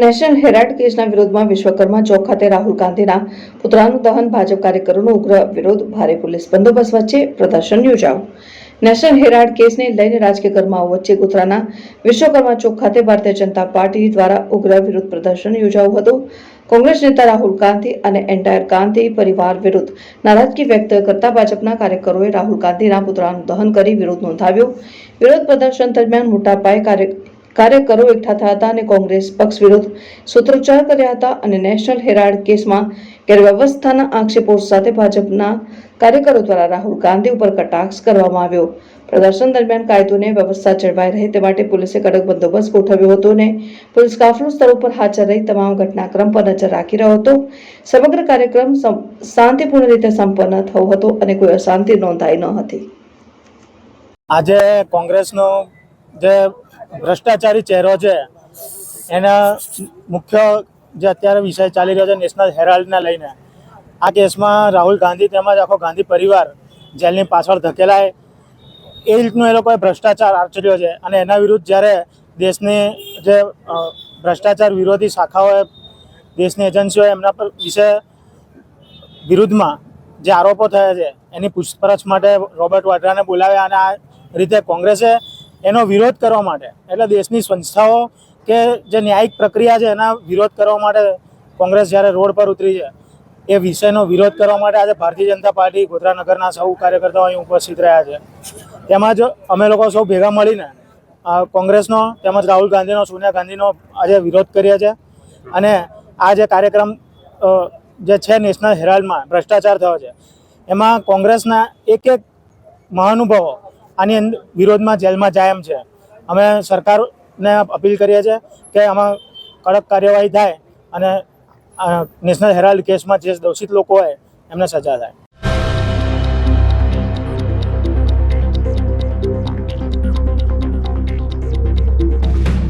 National Herald કેસના વિરોધમાં વિશ્વકર્મા ચોક ખાતે રાહુલ ગાંધીના પુતળાનું દહન ભાજપ કાર્યકરોનો ઉગ્ર વિરોધ. ભારે પોલીસ બંદોબસ્ત વચ્ચે પ્રદર્શન યોજાયું. નેશનલ હેરાલ્ડ કેસને લઈને રાજકીય કર્માઓ વચ્ચે ગોધરાના વિશ્વકર્મા ચોક ખાતે ભારતીય જનતા પાર્ટી દ્વારા ઉગ્ર વિરોધ પ્રદર્શન યોજાયું હતું. કોંગ્રેસ નેતા રાહુલ ગાંધી અને એન્ટાયર ગાંધી પરિવાર વિરુદ્ધ નારાજગી વ્યક્ત કરતા ભાજપના કાર્યકરોએ રાહુલ ગાંધીના પુતળાનું દહન કરી વિરોધ નોંધાવ્યો. વિરોધ પ્રદર્શન દરમિયાન મોટા પાયે કાર્ય કાર્યકરો એકઠા થયા હતા અને કોંગ્રેસ પક્ષ વિરુદ્ધ સૂત્રોચ્ચાર કર્યા હતા અને નેશનલ હેરાલ્ડ કેસમાં ગેરવ્યવસ્થાના આક્ષેપો સાથે ભાજપના કાર્યકરો દ્વારા રાહુલ ગાંધી ઉપર કટાક્ષ કરવામાં આવ્યો. પ્રદર્શન દરમિયાન કાયદોને વ્યવસ્થા જળવાઈ રહે તે માટે પોલીસે કડક બંદોબસ્ત ગોઠવ્યો હતો અને પોલીસ કાફલો સ્થળ ઉપર હાજર રહી તમામ ઘટનાક્રમ પર નજર રાખી રહ્યો હતો. સમગ્ર કાર્યક્રમ શાંતિપૂર્ણ રીતે સંપન્ન થયો હતો અને કોઈ અશાંતિ નોંધાઈ ન હતી. આજે કોંગ્રેસનો જે ભ્રષ્ટાચારી ચહેરો છે. એના મુખ્ય જે અત્યારે વિષય ચાલી રહ્યો છે નેશનલ હેરાલ્ડને લઈને. આ કેસમાં રાહુલ ગાંધી તેમજ આખો ગાંધી પરિવાર જેલની પાછળ ધકેલાય. એ રીતનું એ લોકોએ ભ્રષ્ટાચાર આચર્યો છે અને એના વિરુદ્ધ જ્યારે દેશની જે ભ્રષ્ટાચાર વિરોધી શાખાઓએ, દેશની એજન્સીઓએ એમના પર વિશે વિરુદ્ધમાં જે આરોપો થયા છે, એની પૂછપરછ માટે રોબર્ટ વાડ્રાને બોલાવ્યા અને આ રીતે કોંગ્રેસે એનો વિરોધ કરવા માટે. એટલે દેશની સંસ્થાઓ કે જે ન્યાયિક પ્રક્રિયા છે એના વિરોધ કરવા માટે કોંગ્રેસ જ્યારે રોડ પર ઉતરી છે, એ વિષયનો વિરોધ કરવા માટે આજે ભારતીય જનતા પાર્ટી ગોધરા નગરના સૌ કાર્યકર્તાઓ અહીં ઉપસ્થિત રહ્યા છે. તેમજ અમે લોકો સૌ ભેગા મળીને કોંગ્રેસનો તેમજ રાહુલ ગાંધીનો, સોનિયા ગાંધીનો આજે વિરોધ કરીએ છીએ. અને આ જે કાર્યક્રમ જે છે નેશનલ હેરાલ્ડમાં ભ્રષ્ટાચાર થયો છે, એમાં કોંગ્રેસના એક એક મહાનુભાવો આની વિરોધમાં જેલમાં જાય એમ છે. અમે સરકારને અપીલ કરીએ છીએ કે આમાં કડક કાર્યવાહી થાય અને નેશનલ હેરાલ્ડ કેસમાં જે દોષિત લોકો હોય એમને સજા થાય.